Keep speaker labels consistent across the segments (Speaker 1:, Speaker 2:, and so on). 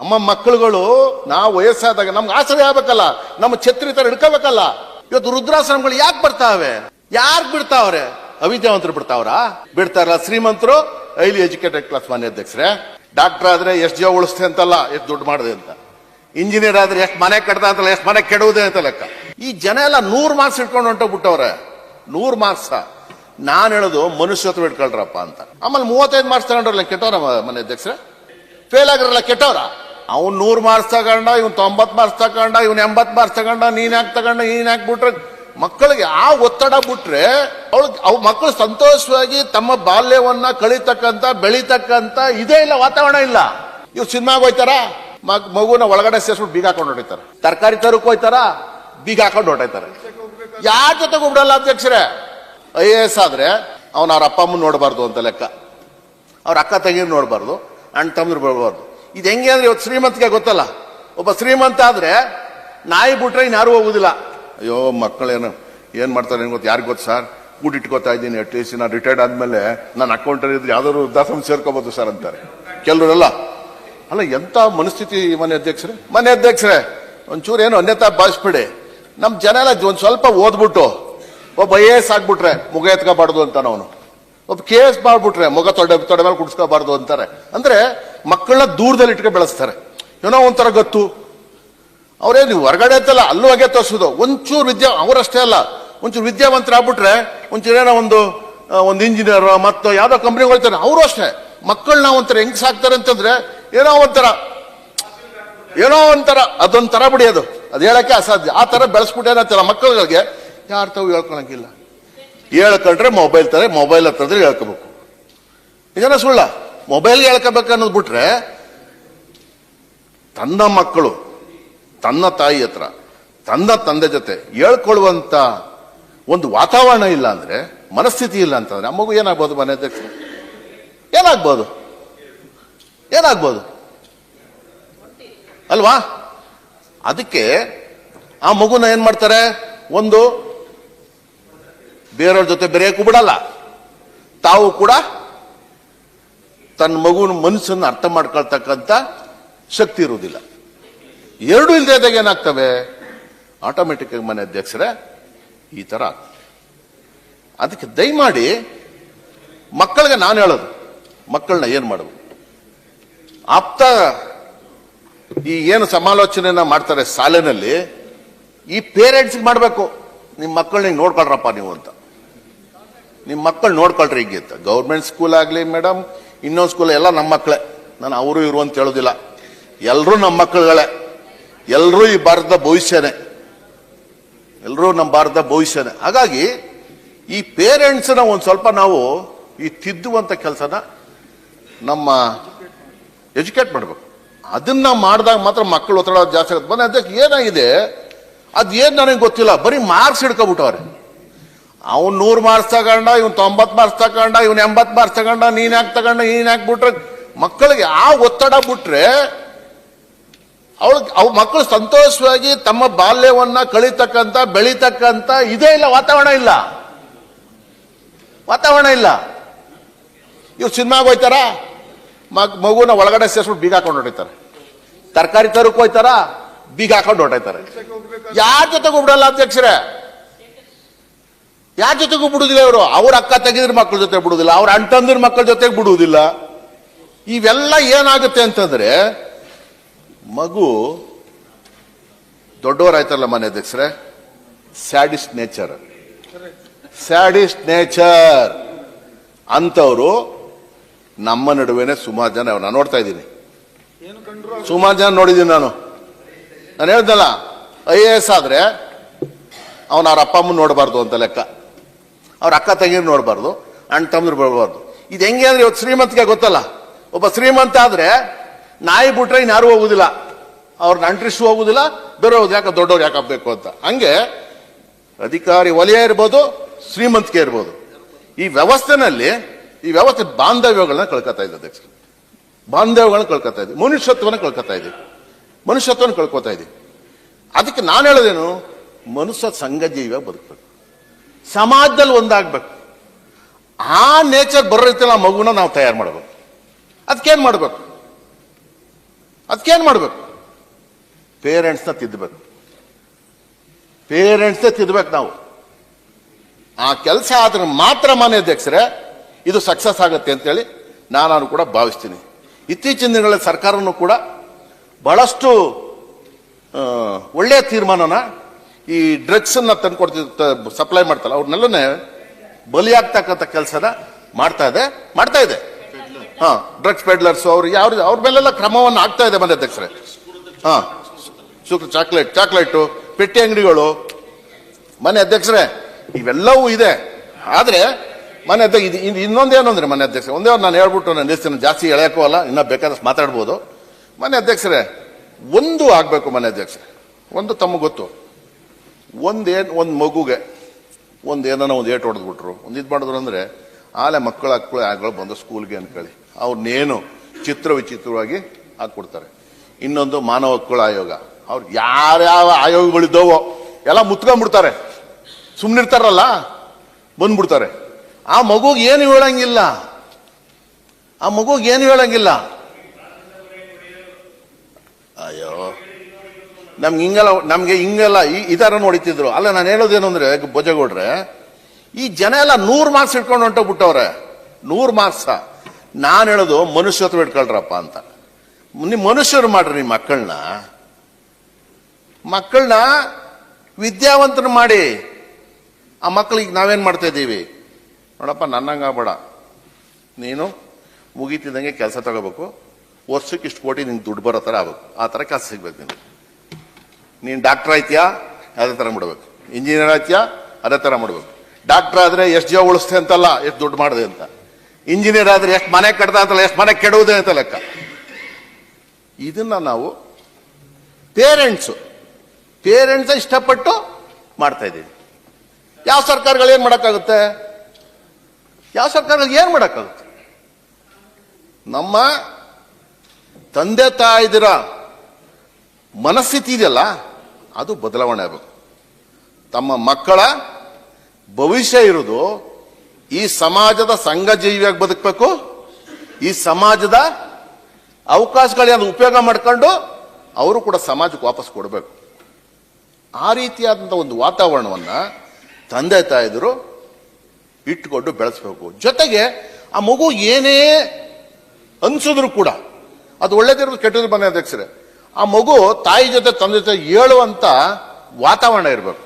Speaker 1: ನಮ್ಮ ಮಕ್ಕಳುಗಳು, ನಾವು ವಯಸ್ಸಾದಾಗ ನಮ್ಗೆ ಆಸರೆ ಆಗ್ಬೇಕಲ್ಲ, ನಮ್ಮ ಛತ್ರಿ ತರ ಹಿಡ್ಕೋಬೇಕಲ್ಲ. ಇವತ್ತು ರುದ್ರಾಶ್ರಮಗಳು ಯಾಕೆ ಬರ್ತಾವೆ? ಯಾರು ಬಿಡ್ತಾವ್ರೆ? ಅವಿದ್ಯಾವಂತರು ಬಿಡ್ತಾವ್ರ? ಬಿಡ್ತಾರ ಶ್ರೀಮಂತರು? ಐಲಿ ಎಜುಕೇಟೆಡ್ ಕ್ಲಾಸ್ ಮಾನ್ಯ ಅಧ್ಯಕ್ಷರೇ. ಡಾಕ್ಟರ್ ಆದ್ರೆ ಎಷ್ಟು ಜೀವ ಉಳಿಸ್ತೆ ಅಂತಲ್ಲ, ಎಷ್ಟು ದುಡ್ಡು ಮಾಡಿದೆ ಅಂತ. ಇಂಜಿನಿಯರ್ ಆದ್ರೆ ಎಷ್ಟು ಮನೆ ಕಟ್ಟದ ಅಂತಲ್ಲ, ಎಷ್ಟು ಮನೆ ಕೆಡುವುದೇ ಅಂತ ಲೆಕ್ಕ. ಈ ಜನ ಎಲ್ಲ ನೂರು ಮಾರ್ಕ್ಸ್ ಇಟ್ಕೊಂಡು ಹೊಂಟೋಗ್ಬಿಟ್ಟವ್ರೆ ನೂರು ಮಾರ್ಕ್ಸ್. ನಾನ್ ಹೇಳೋದು ಮನುಷ್ಯತ್ವ ಇಟ್ಕೊಳ್ರಪ್ಪ ಅಂತ. ಆಮೇಲೆ ಮೂವತ್ತೈದು ಮಾರ್ಕ್ಸ್ ತಗೊಂಡ್ರಲ್ಲ ಕೆಟ್ಟವ್ರ ಮನೆ ಅಧ್ಯಕ್ಷರೇ? ಫೇಲ್ ಆಗಿರಲ್ಲ ಕೆಟ್ಟವ್ರ? ಅವ್ನ್ ನೂರು ಮಾರ್ಕ್ಸ್ ತಗೊಂಡ, ಇವ್ನು ತೊಂಬತ್ತು ಮಾರ್ಕ್ಸ್ ತಗೊಂಡ, ಇವ್ನು ಎಂಬತ್ತು ಮಾರ್ಕ್ಸ್ ತಗೊಂಡ, ನೀನು ಯಾಕೆ ತಗೊಂಡ, ನೀನು ಯಾಕೆ ಬಿಟ್ರೆ? ಮಕ್ಕಳಿಗೆ ಆ ಒತ್ತಡ ಬಿಟ್ರೆ ಅವಳಿಗೆ ಅವ್ ಮಕ್ಕಳು ಸಂತೋಷವಾಗಿ ತಮ್ಮ ಬಾಲ್ಯವನ್ನ ಕಳಿತಕ್ಕಂತ, ಬೆಳಿತಕ್ಕಂತ ಇದೇ ಇಲ್ಲ, ವಾತಾವರಣ ಇಲ್ಲ. ಇವ್ ಸಿನಿಮಾಗೆ ಹೋಯ್ತಾರ? ಮಗ್- ಮಗುನ ಒಳಗಡೆ ಸೇರ್ಸ್ಬಿಟ್ಟು ಬೀಗ ಹಾಕೊಂಡು ಹೊಡಿತಾರೆ. ತರಕಾರಿ ತರಕ್ ಹೋಯ್ತಾರ? ಬೀಗ ಹಾಕೊಂಡು ಹೊಟ್ಟೈತಾರೆ ಯಾರ ಜೊತೆಗೆ ಬಿಡಲ್ಲ ಅಧ್ಯಕ್ಷರೇ? ಐ ಎ ಎಸ್ ಆದ್ರೆ ಅವ್ನ ಅವ್ರ ಅಪ್ಪ ಅಮ್ಮನ ನೋಡಬಾರ್ದು ಅಂತ ಲೆಕ್ಕ. ಅವ್ರ ಅಕ್ಕ ತಂಗಿನ ನೋಡಬಾರ್ದು, ಅಣ್ಣ ತಮ್ಮ ಬರಬಾರ್ದು ಇದು ಹೆಂಗೆ ಅಂದ್ರೆ ಇವತ್ತು ಶ್ರೀಮಂತಿಗೆ ಗೊತ್ತಲ್ಲ. ಒಬ್ಬ ಶ್ರೀಮಂತ ಆದ್ರೆ ನಾಯಿ ಬಿಟ್ರೆ ಇನ್ಯಾರು ಹೋಗುದಿಲ್ಲ. ಅಯ್ಯೋ, ಮಕ್ಕಳೇನು, ಏನು ಮಾಡ್ತಾರೆ ಏನು ಗೊತ್ತು, ಯಾರಿಗೂ ಗೊತ್ತು ಸರ್? ಕೂಡಿಟ್ಕೋತಾ ಇದ್ದೀನಿ ಅಟ್ಲೀಸ್ಟ್ ನಾನು ರಿಟೈರ್ಡ್ ಆದ್ಮೇಲೆ ನನ್ನ ಅಕೌಂಟಲ್ಲಿ ಇದ್ರೆ ಯಾವ್ದಾದ್ರು ವೃದ್ಧಾಶ್ರಮ ಸೇರ್ಕೋಬಹುದು ಸರ್ ಅಂತಾರೆ. ಕೆಲವರೆಲ್ಲ. ಅಲ್ಲ ಎಂಥ ಮನಸ್ಥಿತಿ ಮನೆ ಅಧ್ಯಕ್ಷರೇ? ಮನೆ ಅಧ್ಯಕ್ಷರೇ, ಒಂಚೂರು ಏನು ಅನ್ಯತಾ ಭಾವಿಸ್ಬಿಡಿ. ನಮ್ಮ ಜನ ಎಲ್ಲ ಒಂದ್ ಸ್ವಲ್ಪ ಓದ್ಬಿಟ್ಟು, ಒಬ್ಬ ಐ ಎ ಎಸ್ ಆಗ್ಬಿಟ್ರೆ ಮುಗ ಎತ್ಕೋಬಾರ್ದು ಅಂತ ಅವನು. ಒಬ್ಬ ಕೆ ಎಸ್ ಮಾಡ್ಬಿಟ್ರೆ ಮುಗ ತೊಡೆ ತೊಡೆ ಮೇಲೆ ಕುಡಿಸ್ಕೋಬಾರ್ದು ಅಂತಾರೆ. ಅಂದ್ರೆ ಮಕ್ಕಳನ್ನ ದೂರದಲ್ಲಿ ಇಟ್ಕೊಂಡು ಬೆಳೆಸ್ತಾರೆ. ಏನೋ ಒಂಥರ ಗೊತ್ತು. ಅವ್ರೇನು ಹೊರಗಡೆ ಅಂತಲ್ಲ, ಅಲ್ಲೂ ಹಾಗೆ ತೋರಿಸೋದು. ಒಂಚೂರು ವಿದ್ಯಾ, ಅವರಷ್ಟೇ ಅಲ್ಲ. ಒಂಚೂರು ವಿದ್ಯಾವಂತರಾಗ್ಬಿಟ್ರೆ ಒಂಚೂರು ಏನೋ ಒಂದು ಒಂದು ಇಂಜಿನಿಯರ್ ಮತ್ತು ಯಾವುದೋ ಕಂಪ್ನಿ ಹೋಗ್ತಾರೆ. ಅವರು ಅಷ್ಟೇ. ಮಕ್ಕಳನ್ನ ಒಂಥರ ಹೆಂಗ್ ಸಾಕ್ತಾರೆ ಅಂತಂದ್ರೆ, ಏನೋ ಒಂಥರ ಏನೋ ಒಂಥರ, ಅದೊಂಥರ ಬಿಡಿ ಅದು. ಅದು ಹೇಳಕ್ಕೆ ಅಸಾಧ್ಯ. ಆ ತರ ಬೆಳೆಸ್ಬಿಟ್ಟೇನಂತಾರ ಮಕ್ಕಳುಗಳಿಗೆ ಯಾರು ತಾವು ಹೇಳ್ಕೊಳಂಗಿಲ್ಲ. ಹೇಳ್ಕೊಂಡ್ರೆ ಮೊಬೈಲ್ ತರ ಮೊಬೈಲ್ ಹತ್ರ ಹೇಳ್ಕೋಬೇಕು. ಇದನ್ನ ಸುಳ್ಳ? ಮೊಬೈಲ್ ಹೇಳ್ಕೋಬೇಕು ಅನ್ನೋದು ಬಿಟ್ರೆ ತನ್ನ ಮಕ್ಕಳು, ತನ್ನ ತಾಯಿ ಹತ್ರ, ತನ್ನ ತಂದೆ ಜೊತೆ ಹೇಳ್ಕೊಳ್ಳುವಂಥ ಒಂದು ವಾತಾವರಣ ಇಲ್ಲ ಅಂದರೆ, ಮನಸ್ಥಿತಿ ಇಲ್ಲ ಅಂತಂದ್ರೆ, ಆ ಮಗು ಏನಾಗ್ಬೋದು ಮನೆ ಅಧ್ಯಕ್ಷ? ಏನಾಗ್ಬೋದು? ಏನಾಗ್ಬೋದು? ಅಲ್ವಾ? ಅದಕ್ಕೆ ಆ ಮಗುನ ಏನು ಮಾಡ್ತಾರೆ? ಒಂದು ಬೇರೆಯವ್ರ ಜೊತೆ ಬೆರೆಯಕ್ಕೂ ಬಿಡಲ್ಲ. ತಾವು ಕೂಡ ತನ್ನ ಮಗುವಿನ ಮನಸ್ಸನ್ನು ಅರ್ಥ ಮಾಡ್ಕೊಳ್ತಕ್ಕಂಥ ಶಕ್ತಿ ಇರುವುದಿಲ್ಲ. ಎರಡು ಇಲ್ಲದೆ ಇದ್ದಾಗ ಏನಾಗ್ತವೆ? ಆಟೋಮೆಟಿಕ್ ಆಗಿ ಮನೆ ಅಧ್ಯಕ್ಷರೇ, ಈ ಥರ ಆಗ್ತದೆ. ಅದಕ್ಕೆ ದಯಮಾಡಿ ಮಕ್ಕಳಿಗೆ ನಾನು ಹೇಳೋದು, ಮಕ್ಕಳನ್ನ ಏನು ಮಾಡೋದು ಆಪ್ತ ಈ ಏನು ಸಮಾಲೋಚನೆಯನ್ನು ಮಾಡ್ತಾರೆ ಸಾಲಿನಲ್ಲಿ ಈ ಪೇರೆಂಟ್ಸ್ಗೆ ಮಾಡಬೇಕು. ನಿಮ್ಮ ಮಕ್ಕಳನ್ನ ಹಿಂಗೆ ನೋಡ್ಕೊಳ್ರಪ್ಪ ನೀವು ಅಂತ. ನಿಮ್ಮ ಮಕ್ಕಳು ನೋಡ್ಕೊಳ್ರಿ ಹೀಗೆ ಅಂತ. ಗೌರ್ಮೆಂಟ್ ಸ್ಕೂಲ್ ಆಗಲಿ ಮೇಡಮ್ ಇನ್ನೊಂದು ಸ್ಕೂಲ್ ಎಲ್ಲ ನಮ್ಮ ಮಕ್ಕಳೇ ನಾನು ಅವರು ಇವರು ಅಂತ ಹೇಳೋದಿಲ್ಲ. ಎಲ್ಲರೂ ನಮ್ಮ ಮಕ್ಕಳುಗಳೇ ಎಲ್ಲರೂ ಈ ಭಾರತದ ಭವಿಷ್ಯನೇ. ಎಲ್ಲರೂ ನಮ್ಮ ಭಾರತದ ಭವಿಷ್ಯನೇ. ಹಾಗಾಗಿ ಈ ಪೇರೆಂಟ್ಸನ್ನ ಒಂದು ಸ್ವಲ್ಪ ನಾವು ಈ ತಿದ್ದುವಂಥ ಕೆಲಸನ ನಮ್ಮ ಎಜುಕೇಟ್ ಮಾಡಬೇಕು. ಅದನ್ನ ಮಾಡಿದಾಗ ಮಾತ್ರ ಮಕ್ಕಳು ಒತ್ತಡ ಜಾಸ್ತಿ ಆಗುತ್ತೆ. ಬಂದ ಅದಕ್ಕೆ ಏನಾಗಿದೆ? ಅದೇನು ನನಗೆ ಗೊತ್ತಿಲ್ಲ. ಬರೀ ಮಾರ್ಕ್ಸ್ ಹಿಡ್ಕೊಬಿಟ್ಟವ್ರೆ. ಅವ್ನು ನೂರು ಮಾರ್ಕ್ಸ್ ತಗೊಂಡ, ಇವ್ನು ತೊಂಬತ್ತು ಮಾರ್ಕ್ಸ್ ತಗೊಂಡ, ಇವ್ನು ಎಂಬತ್ ಮಾರ್ಕ್ಸ್ ತಗೊಂಡ, ನೀನು ಯಾಕೆ ತಗೊಂಡ, ನೀನು ಯಾಕೆ ಬಿಟ್ರೆ? ಮಕ್ಕಳಿಗೆ ಆ ಒತ್ತಡ ಬಿಟ್ರೆ ಅವಳು ಅವ್ ಮಕ್ಕಳು ಸಂತೋಷವಾಗಿ ತಮ್ಮ ಬಾಲ್ಯವನ್ನ ಕಳಿತಕ್ಕಂತ, ಬೆಳಿತಕ್ಕಂತ ಇದೇ ಇಲ್ಲ, ವಾತಾವರಣ ಇಲ್ಲ. ವಾತಾವರಣ ಇಲ್ಲ. ಇವ್ರು ಸಿನಿಮಾಗೆ ಹೋಯ್ತಾರ? ಮಗ್ ಮಗುನ ಒಳಗಡೆ ಸೇರ್ಸ್ಬಿಟ್ಟು ಬೀಗ ಹಾಕೊಂಡು ಹೊಡಿತಾರೆ. ತರಕಾರಿ ತರಕ್ ಹೋಯ್ತಾರ? ಬೀಗ ಹಾಕೊಂಡು ಹೊಟ್ಟೈತಾರೆ ಯಾರ ಜೊತೆಗೆ ಬಿಡಲ್ಲ ಅಧ್ಯಕ್ಷರೇ? ಯಾರ ಜೊತೆಗೂ ಬಿಡುವುದಿಲ್ಲ ಇವರು? ಅವ್ರ ಅಕ್ಕ ತೆಗೆದ್ರ ಮಕ್ಕಳ ಜೊತೆ ಬಿಡುವುದಿಲ್ಲ ಅವ್ರ ಅಂಟಂದ್ರ ಮಕ್ಕಳ ಜೊತೆಗೆ ಬಿಡುವುದಿಲ್ಲ ಇವೆಲ್ಲ ಏನಾಗುತ್ತೆ ಅಂತಂದ್ರೆ, ಮಗು ದೊಡ್ಡವರಾಯ್ತಾರಲ್ಲ ಮನೆ ಅಧ್ಯಕ್ಷರೇ? Sadist nature. Sadist nature. ಅಂತವರು ನಮ್ಮ ನಡುವೆನೆ ಸುಮಾರು ಜನ ನಾನು ನೋಡ್ತಾ ಇದ್ದೀನಿ. ಸುಮಾರು ಜನ ನೋಡಿದ್ದೀನಿ ನಾನು. ನಾನು ಹೇಳ್ದಲ್ಲ, ಐ ಎ ಎಸ್ ಆದ್ರೆ ಅವನ ಅವ್ರ ಅಪ್ಪ ಅಮ್ಮ ನೋಡಬಾರ್ದು ಅಂತ ಲೆಕ್ಕ. ಅವ್ರ ಅಕ್ಕ ತಂಗಿರು ನೋಡಬಾರ್ದು, ಅಣ್ಣ ತಮ್ಮರು ಬರಬಾರ್ದು ಇದು ಹೆಂಗೆ ಅಂದ್ರೆ ಇವತ್ತು ಶ್ರೀಮಂತಿಗೆ ಗೊತ್ತಲ್ಲ? ಒಬ್ಬ ಶ್ರೀಮಂತ ಆದ್ರೆ ನಾಯಿ ಬಿಟ್ರೆ ಇನ್ಯಾರು ಹೋಗುದಿಲ್ಲ. ಅವ್ರನ್ನ ಅಂಟ್ರಿಸು ಹೋಗುದಿಲ್ಲ ಬೇರೆ ಯಾಕೆ ದೊಡ್ಡವ್ರು ಯಾಕೆ ಆಗಬೇಕು ಅಂತ. ಹಂಗೆ ಅಧಿಕಾರಿ ವಲಯ ಇರ್ಬೋದು, ಶ್ರೀಮಂತಿಕೆ ಇರ್ಬೋದು. ಈ ವ್ಯವಸ್ಥೆನಲ್ಲಿ, ಈ ವ್ಯವಸ್ಥೆ ಬಾಂಧವ್ಯಗಳನ್ನ ಕಳ್ಕೊತಾ ಇದೆ ಅಧ್ಯಕ್ಷ. ಬಾಂಧವ್ಯಗಳನ್ನ ಕಳ್ಕೊತಾ ಇದೆ. ಮನುಷ್ಯತ್ವನ ಕಳ್ಕೊತಾ ಇದೆ. ಮನುಷ್ಯತ್ವನ ಕಳ್ಕೊತಾ ಇದೆ. ಅದಕ್ಕೆ ನಾನು ಹೇಳೋದೇನು? ಮನುಷ್ಯ ಸಂಘಜೀವಿಯಾಗಿ ಬದುಕಬೇಕು. ಸಮಾಜದಲ್ಲಿ ಒಂದಾಗಬೇಕು. ಆ ನೇಚರ್ ಬರೋ ಆ ಮಗುನ ನಾವು ತಯಾರು ಮಾಡಬೇಕು. ಅದಕ್ಕೇನು ಮಾಡಬೇಕು? ಅದಕ್ಕೇನು ಮಾಡಬೇಕು? ಪೇರೆಂಟ್ಸ್ನ ತಿದ್ದಬೇಕು ಪೇರೆಂಟ್ಸ್ನೇ ತಿದ್ದಬೇಕು ನಾವು. ಆ ಕೆಲಸ ಆದ್ರೆ ಮಾತ್ರ ಮನೆ ಅಧ್ಯಕ್ಷರೇ, ಇದು ಸಕ್ಸಸ್ ಆಗುತ್ತೆ ಅಂತೇಳಿ ನಾನು ಕೂಡ ಭಾವಿಸ್ತೀನಿ. ಇತ್ತೀಚಿನ ದಿನಗಳಲ್ಲಿ ಸರ್ಕಾರನೂ ಕೂಡ ಬಹಳಷ್ಟು ಒಳ್ಳೆಯ ತೀರ್ಮಾನನ ಈ ಡ್ರಗ್ಸ್ ಅನ್ನ ತಂದ್ಕೊಡ್ತಿದ್ದ ಸಪ್ಲೈ ಮಾಡ್ತಲ್ಲ, ಅವ್ರನ್ನೆಲ್ಲನೇ ಬಲಿಯಾಗ್ತಕ್ಕಂಥ ಕೆಲಸನ ಮಾಡ್ತಾ ಇದೆ ಮಾಡ್ತಾ ಇದೆ. ಹಾ ಡ್ರಗ್ಸ್ ಪೆಡ್ಲರ್ಸ್ ಅವ್ರು ಯಾವ ಅವ್ರ ಮೇಲೆಲ್ಲ ಕ್ರಮವನ್ನು ಆಗ್ತಾ ಇದೆ ಮನೆ ಅಧ್ಯಕ್ಷರೇ. ಹಾ ಶುಕ್ರ ಚಾಕ್ಲೇಟ್ ಚಾಕ್ಲೇಟು ಪೆಟ್ಟಿ ಅಂಗಡಿಗಳು, ಮನೆ ಅಧ್ಯಕ್ಷರೇ, ಇವೆಲ್ಲವೂ ಇದೆ. ಆದ್ರೆ, ಮನೆ ಅಧ್ಯಕ್ಷ, ಇದು ಇನ್ನೊಂದೇನು ಅಂದ್ರೆ ಮನೆ ಅಧ್ಯಕ್ಷ ಒಂದೇ ನಾನು ಹೇಳ್ಬಿಟ್ಟು ನಾನು ನಿಲ್ಸ್ತೀನಿ ಜಾಸ್ತಿ ಎಳೆಯಕ್ಕೂ ಅಲ್ಲ, ಇನ್ನ ಬೇಕಾದಷ್ಟು ಮಾತಾಡ್ಬೋದು. ಮನೆ ಅಧ್ಯಕ್ಷರೇ, ಒಂದು ಆಗ್ಬೇಕು ಮನೆ ಅಧ್ಯಕ್ಷ ಒಂದು ತಮ್ಮ ಗೊತ್ತು. ಒಂದೇನ್ ಒಂದು ಮಗುಗೆ, ಒಂದು ಏನಾನ ಒಂದು ಏಟ್ ಹೊಡೆದ್ಬಿಟ್ರು. ಒಂದು ಇದು ಮಾಡಿದ್ರು ಅಂದರೆ, ಆಲೆ ಮಕ್ಕಳು ಮಕ್ಕಳು ಆಗಳು ಬಂದು ಸ್ಕೂಲ್ಗೆ ಅಂದ್ಕೊಳ್ಳಿ ಅವ್ರನ್ನೇನು ಚಿತ್ರ ವಿಚಿತ್ರವಾಗಿ ಹಾಕ್ಕೊಡ್ತಾರೆ. ಇನ್ನೊಂದು ಮಾನವ ಹಕ್ಕುಗಳ ಆಯೋಗ. ಅವ್ರು ಯಾರ್ಯಾವ ಆಯೋಗಗಳಿದ್ದಾವೋ ಎಲ್ಲ ಮುತ್ಕೊಂಡ್ಬಿಡ್ತಾರೆ. ಸುಮ್ಮನಿರ್ತಾರಲ್ಲ ಬಂದ್ಬಿಡ್ತಾರೆ. ಆ ಮಗುಗೆ ಏನು ಹೇಳಂಗಿಲ್ಲ. ಆ ಮಗುಗೆ ಏನು ಹೇಳಂಗಿಲ್ಲ. ಅಯ್ಯೋ. ನಮ್ಗೆ ಹಿಂಗೆಲ್ಲ, ನಮಗೆ ಹಿಂಗೆಲ್ಲ ಈ ಈ ಥರ ನೋಡಿತಿದ್ರು. ಅಲ್ಲ, ನಾನು ಹೇಳೋದೇನು ಅಂದರೆ, ಭೋಜಗೌಡ್ರೆ, ಈ ಜನ ಎಲ್ಲ ನೂರು ಮಾರ್ಕ್ಸ್ ಇಟ್ಕೊಂಡು ಹೊಂಟೋಗ್ಬಿಟ್ಟವ್ರೆ. ನೂರು ಮಾರ್ಕ್ಸ ನಾನು ಹೇಳೋದು, ಮನುಷ್ಯತ್ವ ಇಟ್ಕೊಳ್ರಪ್ಪ ಅಂತ. ನಿಮ್ಮ ಮನುಷ್ಯರು ಮಾಡ್ರಿ ನಿಮ್ಮ ಮಕ್ಕಳನ್ನ ಮಕ್ಕಳನ್ನ ವಿದ್ಯಾವಂತರು ಮಾಡಿ. ಆ ಮಕ್ಕಳಿಗೆ ನಾವೇನು ಮಾಡ್ತಾ ಇದ್ದೀವಿ? ನೋಡಪ್ಪ ನನ್ನಂಗ ಆಗ್ಬೇಡ ನೀನು ಮುಗೀತಿದ್ದಂಗೆ ಕೆಲಸ ತಗೋಬೇಕು. ವರ್ಷಕ್ಕೆ ಇಷ್ಟು ಕೋಟಿ ನಿಂಗೆ ದುಡ್ಡು ಬರೋ ಥರ ಆಗ್ಬೇಕು. ಆ ಥರ ಕೆಲಸ ಸಿಗ್ಬೇಕು ನೀನು ನೀನು ಡಾಕ್ಟರ್ ಆಯ್ತೀಯಾ? ಅದೇ ಥರ ಮಾಡ್ಬೇಕು. ಇಂಜಿನಿಯರ್ ಆಯ್ತೀಯಾ? ಅದೇ ಥರ ಮಾಡ್ಬೇಕು. ಡಾಕ್ಟರ್ ಆದರೆ ಎಷ್ಟು ಜೀವ ಉಳಿಸ್ತೆ ಅಂತಲ್ಲ, ಎಷ್ಟು ದುಡ್ಡು ಮಾಡಿದೆ ಅಂತ. ಇಂಜಿನಿಯರ್ ಆದ್ರೆ ಎಷ್ಟು ಮನೆ ಕಟ್ಟದ ಅಂತಲ್ಲ, ಎಷ್ಟು ಮನೆ ಕೆಡುವುದೇ ಅಂತ ಲೆಕ್ಕ. ಇದನ್ನ ನಾವು ಪೇರೆಂಟ್ಸು, ಪೇರೆಂಟ್ಸ ಇಷ್ಟಪಟ್ಟು ಮಾಡ್ತಾ ಇದ್ದೀವಿ. ಯಾವ ಸರ್ಕಾರಗಳು ಏನು ಮಾಡೋಕ್ಕಾಗುತ್ತೆ? ಯಾವ ಸರ್ಕಾರಗಳು ಏನು ಮಾಡೋಕ್ಕಾಗುತ್ತೆ? ನಮ್ಮ ತಂದೆ ತಾಯಿದಿರ ಮನಸ್ಥಿತಿ ಇದೆಯಲ್ಲ ಅದು ಬದಲಾವಣೆ ಆಗಬೇಕು. ತಮ್ಮ ಮಕ್ಕಳ ಭವಿಷ್ಯ ಇರೋದು ಈ ಸಮಾಜದ ಸಂಘಜೀವಿಯಾಗಿ ಬದುಕಬೇಕು, ಈ ಸಮಾಜದ ಅವಕಾಶಗಳನ್ನ ಉಪಯೋಗ ಮಾಡ್ಕೊಂಡು ಅವರು ಕೂಡ ಸಮಾಜಕ್ಕೆ ವಾಪಸ್ ಕೊಡಬೇಕು. ಆ ರೀತಿಯಾದಂಥ ಒಂದು ವಾತಾವರಣವನ್ನು ತಂದೆ ತಾಯಿದ್ರು ಇಟ್ಟುಕೊಂಡು ಬೆಳೆಸಬೇಕು. ಜೊತೆಗೆ ಆ ಮಗು ಏನೇ ಅನಿಸಿದ್ರು ಕೂಡ, ಅದು ಒಳ್ಳೇದಿರೋದು ಕೆಟ್ಟದ್ದು ಮನೆ ಅಧ್ಯಕ್ಷರೇ. ಆ ಮಗು ತಾಯಿ ಜೊತೆ ತಂದೆ ಜೊತೆ ಹೇಳುವಂಥ ವಾತಾವರಣ ಇರಬೇಕು.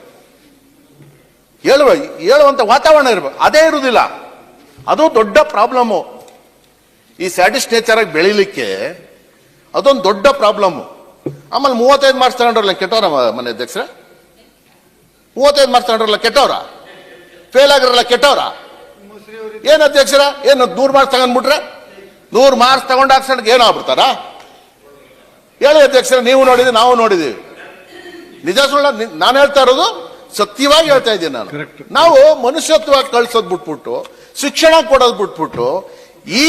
Speaker 1: ಹೇಳುವ ಹೇಳುವಂಥ ವಾತಾವರಣ ಇರಬೇಕು. ಅದೇ ಇರುವುದಿಲ್ಲ ಅದು ದೊಡ್ಡ ಪ್ರಾಬ್ಲಮ್ಮು ಈ ಸ್ಯಾಟಿಸ್ ನೇಚರ್ ಆಗಿ ಬೆಳಿಲಿಕ್ಕೆ ಅದೊಂದು ದೊಡ್ಡ ಪ್ರಾಬ್ಲಮ್ಮು ಆಮೇಲೆ ಮೂವತ್ತೈದು ಮಾರ್ಕ್ಸ್ ತಗೊಂಡ್ರಲ್ಲ ಕೆಟ್ಟವ್ರ ಮನೆ ಅಧ್ಯಕ್ಷರ? ಮೂವತ್ತೈದು ಮಾರ್ಕ್ಸ್ ತಗೊಂಡ್ರಲ್ಲ ಕೆಟ್ಟವ್ರ? ಫೇಲ್ ಆಗಿರಲ್ಲ ಕೆಟ್ಟವ್ರ? ಏನು ಅಧ್ಯಕ್ಷರ? ಏನು ನೂರು ಮಾರ್ಕ್ಸ್ ತಗೊಂಡ್ಬಿಟ್ರೆ? ನೂರು ಮಾರ್ಕ್ಸ್ ತಗೊಂಡು ಆಕ್ಸಿಡೆಂಟ್ ಏನು ಆಗ್ಬಿಡ್ತಾರ ಹೇಳಿ ಅಧ್ಯಕ್ಷರ ನೀವು ನೋಡಿದ್ರಿ ನಾವು ನೋಡಿದೀವಿ ನಿಜ ಸುಳ್ಳ ನಾನು ಹೇಳ್ತಾ ಇರೋದು ಸತ್ಯವಾಗಿ ಹೇಳ್ತಾ ಇದ್ದೀನಿ ನಾನು. ನಾವು ಮನುಷ್ಯತ್ವ ಕಳ್ಸೋದ್ ಬಿಟ್ಬಿಟ್ಟು ಶಿಕ್ಷಣ ಕೊಡೋದ್ ಬಿಟ್ಬಿಟ್ಟು ಈ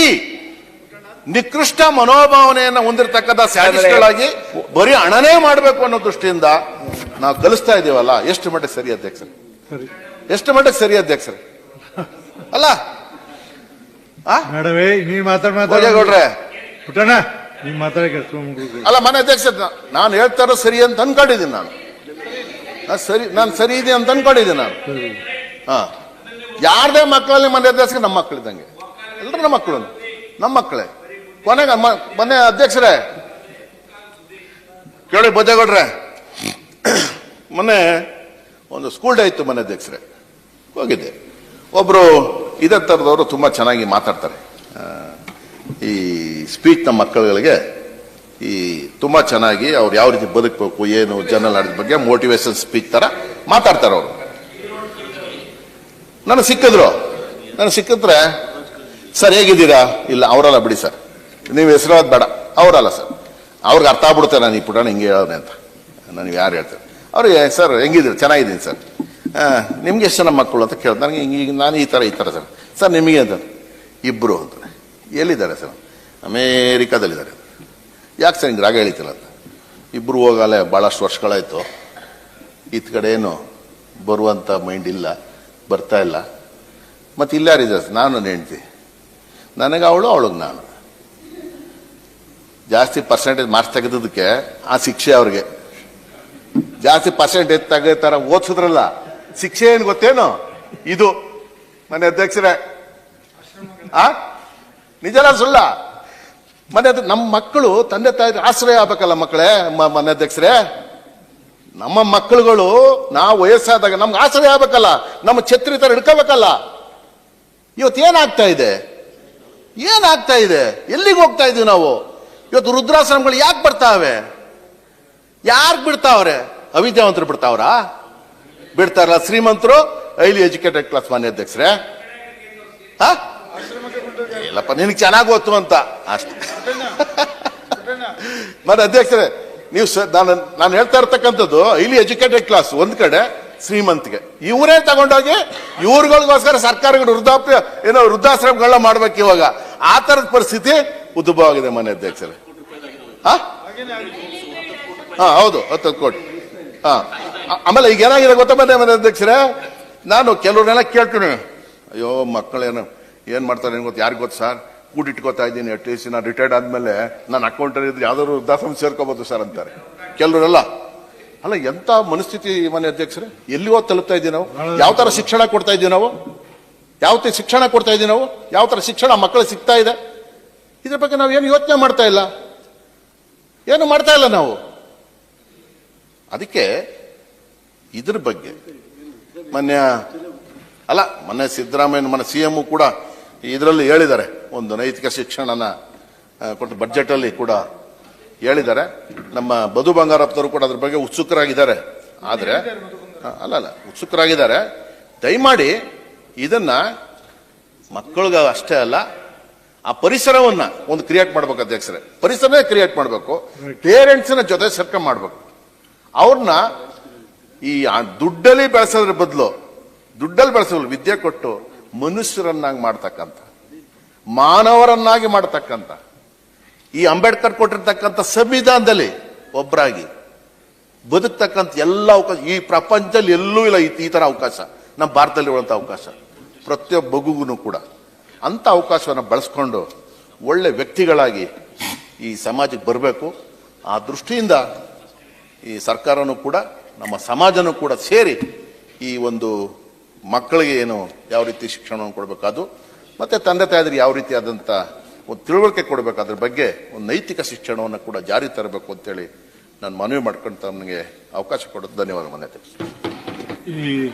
Speaker 1: ನಿಕೃಷ್ಟ ಮನೋಭಾವನೆಯನ್ನ ಹೊಂದಿರತಕ್ಕಂಥ ಸ್ಯಾಟಿಸ್ಟ್ಗಳಾಗಿ ಬರೀ ಹಣನೇ ಮಾಡಬೇಕು ಅನ್ನೋ ದೃಷ್ಟಿಯಿಂದ ನಾವು ಕಲಿಸ್ತಾ ಇದೀವಲ್ಲ ಎಷ್ಟು ಮಟ್ಟಿಗೆ ಸರಿ ಅಧ್ಯಕ್ಷರೇ?
Speaker 2: ಸರಿ.
Speaker 1: ಎಷ್ಟು ಮಟ್ಟಿಗೆ ಸರಿ ಅಧ್ಯಕ್ಷರೇ? ಅಲ್ಲ?
Speaker 2: ಮೇಡವೇ ನೀವ್ ಮಾತಾಡ್
Speaker 1: ಅಲ್ಲ ಮನೆ ಅಧ್ಯಕ್ಷ ನಾನು ಹೇಳ್ತಾ ಇರೋ ಸರಿ ಅಂತ ಅನ್ಕೊಂಡಿದ್ದೀನಿ ನಾನು. ಸರಿ ನಾನು ಸರಿ ಇದೆ ಅಂತ ಅನ್ಕೊಂಡಿದ್ದೀನಿ ನಾನು. ಹಾ. ಯಾರದೇ ಮಕ್ಕಳಲ್ಲಿ ಮನೆ ಅಧ್ಯಕ್ಷ ನಮ್ಮ ಮಕ್ಕಳಿದ್ದಂಗೆ ಎಲ್ಲರೂ ನಮ್ಮ ಮಕ್ಕಳು ನಮ್ಮ ಮಕ್ಕಳೇ ಕೊನೆಗೆ ಮನೆ ಅಧ್ಯಕ್ಷರೇ. ಕೇಳಿ ಬಜ್ಜೇಗೌಡ್ರೆ ಮೊನ್ನೆ ಒಂದು ಸ್ಕೂಲ್ ಡೇ ಇತ್ತು ಮನೆ ಅಧ್ಯಕ್ಷರೇ. ಹೋಗಿದ್ದೆ. ಒಬ್ರು ಇದೇ ಥರದವರು ತುಂಬ ಚೆನ್ನಾಗಿ ಮಾತಾಡ್ತಾರೆ. ಈ ಸ್ಪೀಚ್ನ ಮಕ್ಕಳುಗಳಿಗೆ ಈ ತುಂಬ ಚೆನ್ನಾಗಿ ಅವ್ರು ಯಾವ ರೀತಿ ಬದುಕಬೇಕು, ಏನು ಜನರಲ್ ನಾಲೆಜ್ ಬಗ್ಗೆ ಮೋಟಿವೇಶನ್ ಸ್ಪೀಚ್ ತರ ಮಾತಾಡ್ತಾರೆ ಅವರು. ನನಗೆ ಸಿಕ್ಕಿದ್ರು. ನನಗೆ ಸಿಕ್ಕಿದ್ರೆ, ಸರ್, ಹೇಗಿದ್ದೀರಾ? ಇಲ್ಲ, ಅವರಲ್ಲ ಬಿಡಿ ಸರ್. ನೀವು ಹೆಸರಾದ ಬೇಡ. ಅವರಲ್ಲ ಸರ್. ಅವ್ರಿಗೆ ಅರ್ಥ ಆಗ್ಬಿಡುತ್ತೆ, ನಾನು ಈ ಪುಟಾಣ ಹಿಂಗೆ ಹೇಳೋದೆ ಅಂತ. ನನಗೆ ಯಾರು ಹೇಳ್ತಾರೆ ಅವ್ರಿಗೆ, ಸರ್, ಹೆಂಗಿದ್ದೀರಿ? ಚೆನ್ನಾಗಿದ್ದೀನಿ ಸರ್. ನಿಮ್ಗೆ ಎಷ್ಟು ಜನ ಮಕ್ಕಳು? ಅಂತ ಕೇಳ್ತಾರೆ. ನನಗೆ ಹಿಂಗೆ ನಾನು ಈ ಥರ ಈ ಥರ ಸರ್. ಸರ್, ನಿಮಗೆ ಅಂತ ಇಬ್ಬರು ಅಂತಾರೆ ಎಲ್ಲಿದ್ದಾರೆ ಸರ್? ಅಮೇರಿಕಾದಲ್ಲಿದ್ದಾರೆ. ಯಾಕೆ ಸರ್ ಹಿಂಗೆ ರಾಗ ಹೇಳ್ತಿಲ್ಲ ಅಂತ ಇಬ್ಬರು ಹೋಗಲ್ಲ ಭಾಳಷ್ಟು ವರ್ಷಗಳಾಯಿತು. ಇತ್ ಕಡೆ ಏನು ಬರುವಂಥ ಮೈಂಡ್ ಇಲ್ಲ, ಬರ್ತಾ ಇಲ್ಲ. ಮತ್ತೆ ಸರ್? ನಾನು ಹೆಂಡ್ತಿ. ನನಗೆ ಅವಳು, ಅವಳಿಗೆ ನಾನು. ಜಾಸ್ತಿ ಪರ್ಸೆಂಟೇಜ್ ಮಾರ್ಕ್ಸ್ ತೆಗೆದದಕ್ಕೆ ಆ ಶಿಕ್ಷೆ ಅವ್ರಿಗೆ. ಜಾಸ್ತಿ ಪರ್ಸೆಂಟೇಜ್ ತೆಗಿತಾರ ಓದಿಸಿದ್ರಲ್ಲ, ಶಿಕ್ಷೆ ಏನು ಗೊತ್ತೇನು? ಇದು. ಮನೆ ಅಧ್ಯಕ್ಷರೇ. ಆ? ನಿಜನ ಸುಳ್ಳ. ಮನೆ ನಮ್ಮ ಮಕ್ಕಳು ತಂದೆ ತಾಯಿ ಆಶ್ರಯ ಆಗ್ಬೇಕಲ್ಲ ಮಕ್ಕಳೇ ಮನೆ ಅಧ್ಯಕ್ಷರೇ. ನಮ್ಮ ಮಕ್ಕಳುಗಳು ನಾವು ವಯಸ್ಸಾದಾಗ ನಮ್ಗೆ ಆಶ್ರಯ ಆಗ್ಬೇಕಲ್ಲ, ನಮ್ಮ ಛತ್ರಿ ತರ ಹಿಡ್ಕೋಬೇಕಲ್ಲ. ಇವತ್ತು ಏನಾಗ್ತಾ ಇದೆ? ಏನಾಗ್ತಾ ಇದೆ? ಎಲ್ಲಿಗೆ ಹೋಗ್ತಾ ಇದೀವಿ ನಾವು? ಇವತ್ತು ರುದ್ರಾಶ್ರಮಗಳು ಯಾಕೆ ಬರ್ತಾವೆ? ಯಾರು ಬಿಡ್ತಾವ್ರೆ? ಅವಿದ್ಯಾವಂತರು ಬಿಡ್ತಾವ್ರಾ? ಬಿಡ್ತಾರಲ್ಲ ಶ್ರೀಮಂತರು ಹೈಲಿ ಎಜುಕೇಟೆಡ್ ಕ್ಲಾಸ್ ಮಾನ್ಯ ಅಧ್ಯಕ್ಷರೇ. ಹಾ? ಇಲ್ಲಪ್ಪ ನಿನಗೆ ಚೆನ್ನಾಗಿ ಗೊತ್ತು ಅಂತ. ಅಷ್ಟೇ. ಮತ್ತೆ ಅಧ್ಯಕ್ಷರೇ ನೀವು ನಾನು ನಾನು ಹೇಳ್ತಾ ಇರ್ತಕ್ಕಂಥದ್ದು ಇಲ್ಲಿ ಎಜುಕೇಟೆಡ್ ಕ್ಲಾಸ್ ಒಂದ್ ಕಡೆ ಶ್ರೀಮಂತಿಗೆ. ಇವರೇ ತಗೊಂಡೋಗಿ ಇವ್ರಗಳಿಗೋಸ್ಕರ ಸರ್ಕಾರಗಳು ವೃದ್ಧಾಪ್ಯ ಏನೋ ವೃದ್ಧಾಶ್ರಮಗಳನ್ನ ಮಾಡ್ಬೇಕು ಇವಾಗ. ಆ ತರದ ಪರಿಸ್ಥಿತಿ ಉದ್ಭವ ಆಗಿದೆ ಮನೆ ಅಧ್ಯಕ್ಷರೇ. ಹಾ? ಹಾ ಹೌದು ಹತ್ತು ಕೋಟಿ. ಹಾ. ಆಮೇಲೆ ಈಗ ಏನಾಗಿದೆ ಗೊತ್ತಾ ಮನೆ ಮನೆ ಅಧ್ಯಕ್ಷರೇ? ನಾನು ಕೆಲವ್ರನ್ನೆಲ್ಲ ಕೇಳ್ತೀನಿ. ಅಯ್ಯೋ ಮಕ್ಕಳೇನು ಏನ್ ಮಾಡ್ತಾರೆ ಏನು ಗೊತ್ತು ಯಾರಿಗೆ ಗೊತ್ತು ಸರ್? ಕೂಡಿಟ್ಕೋತಾ ಇದ್ದೀನಿ ಅಟ್ ಲೀಸ್ಟ್ ನಾನು ರಿಟೈರ್ಡ್ ಆದ್ಮೇಲೆ ನಾನು ಅಕೌಂಟಲ್ಲಿ ಇದ್ರೆ ಯಾವ್ದಾದ್ರು ವೃದ್ಧಾಶ್ರಮ ಸೇರ್ಕೋಬೋದು ಸರ್ ಅಂತಾರೆ. ಕೆಲವರೆಲ್ಲ. ಅಲ್ಲ ಎಂತ ಮನಸ್ಥಿತಿ ಮನೆ ಅಧ್ಯಕ್ಷರೇ? ಎಲ್ಲಿಗೋ ತಲುಪ್ತಾ ಇದ್ದೀವಿ ನಾವು? ಯಾವ ಥರ ಶಿಕ್ಷಣ ಕೊಡ್ತಾ ಇದ್ದೀವಿ ನಾವು? ಯಾವ ತರ ಶಿಕ್ಷಣ ಕೊಡ್ತಾ ಇದ್ದೀವಿ ನಾವು? ಯಾವ ಥರ ಶಿಕ್ಷಣ ಮಕ್ಕಳು ಸಿಗ್ತಾ ಇದೆ? ಇದ್ರ ಬಗ್ಗೆ ನಾವು ಏನು ಯೋಚನೆ ಮಾಡ್ತಾ ಇಲ್ಲ. ಏನು ಮಾಡ್ತಾ ಇಲ್ಲ ನಾವು? ಅದಕ್ಕೆ ಇದ್ರ ಬಗ್ಗೆ. ಮೊನ್ನೆ ಅಲ್ಲ ಮೊನ್ನೆ ಸಿದ್ದರಾಮಯ್ಯ ಮೊನ್ನೆ ಸಿ ಎಂ ಕೂಡ ಇದರಲ್ಲಿ ಹೇಳಿದ್ದಾರೆ, ಒಂದು ನೈತಿಕ ಶಿಕ್ಷಣನ ಕೊಟ್ಟು ಬಜೆಟ್ ಅಲ್ಲಿ ಕೂಡ ಹೇಳಿದ್ದಾರೆ. ನಮ್ಮ ಬದು ಬಂಗಾರಪ್ಪನವರು ಕೂಡ ಅದ್ರ ಬಗ್ಗೆ ಉತ್ಸುಕರಾಗಿದ್ದಾರೆ. ಆದರೆ ಅಲ್ಲ ಅಲ್ಲ, ಉತ್ಸುಕರಾಗಿದ್ದಾರೆ. ದಯಮಾಡಿ ಇದನ್ನ ಮಕ್ಕಳಿಗೆ ಅಷ್ಟೇ ಅಲ್ಲ, ಆ ಪರಿಸರವನ್ನ ಒಂದು ಕ್ರಿಯೇಟ್ ಮಾಡ್ಬೇಕು ಅಧ್ಯಕ್ಷರೇ. ಪರಿಸರನೇ ಕ್ರಿಯೇಟ್ ಮಾಡಬೇಕು. ಪೇರೆಂಟ್ಸ್ನ ಜೊತೆ ಸರ್ಕ ಮಾಡಬೇಕು. ಅವ್ರನ್ನ ಈ ದುಡ್ಡಲ್ಲಿ ಬೆಳೆಸೋದ್ರ ಬದಲು, ದುಡ್ಡಲ್ಲಿ ಬೆಳೆಸೋದು ವಿದ್ಯೆ ಕೊಟ್ಟು ಮನುಷ್ಯರನ್ನಾಗಿ ಮಾಡ್ತಕ್ಕಂಥ, ಮಾನವರನ್ನಾಗಿ ಮಾಡ್ತಕ್ಕಂಥ, ಈ ಅಂಬೇಡ್ಕರ್ ಕೊಟ್ಟಿರ್ತಕ್ಕಂಥ ಸಂವಿಧಾನದಲ್ಲಿ ಒಬ್ಬರಾಗಿ ಬದುಕ್ತಕ್ಕಂಥ ಎಲ್ಲ ಅವಕಾಶ, ಈ ಪ್ರಪಂಚದಲ್ಲಿ ಎಲ್ಲೂ ಇಲ್ಲ ಈ- ಥರ ಅವಕಾಶ. ನಮ್ಮ ಭಾರತದಲ್ಲಿ ಇರುವಂಥ ಅವಕಾಶ. ಪ್ರತಿಯೊಬ್ಬಗೂ ಕೂಡ. ಅಂಥ ಅವಕಾಶವನ್ನು ಬಳಸ್ಕೊಂಡು ಒಳ್ಳೆ ವ್ಯಕ್ತಿಗಳಾಗಿ ಈ ಸಮಾಜಕ್ಕೆ ಬರಬೇಕು. ಆ ದೃಷ್ಟಿಯಿಂದ ಈ ಸರ್ಕಾರನೂ ಕೂಡ, ನಮ್ಮ ಸಮಾಜನೂ ಕೂಡ ಸೇರಿ ಈ ಒಂದು ಮಕ್ಕಳಿಗೆ ಏನು ಯಾವ ರೀತಿ ಶಿಕ್ಷಣವನ್ನು ಕೊಡಬೇಕಾದ್ರು ಮತ್ತೆ ತಂದೆ ತಾಯಿದ್ರೆ ಯಾವ ರೀತಿಯಾದಂಥ ಒಂದು ತಿಳುವಳಿಕೆ ಕೊಡಬೇಕು? ಅದ್ರ ಬಗ್ಗೆ ಒಂದು ನೈತಿಕ ಶಿಕ್ಷಣವನ್ನು ಕೂಡ ಜಾರಿ ತರಬೇಕು ಅಂತೇಳಿ ನಾನು ಮನವಿ ಮಾಡ್ಕೊಂಡು ತಮಗೆ ಅವಕಾಶ ಕೊಡೋದು ಧನ್ಯವಾದ ಮನೆ.
Speaker 2: ಈ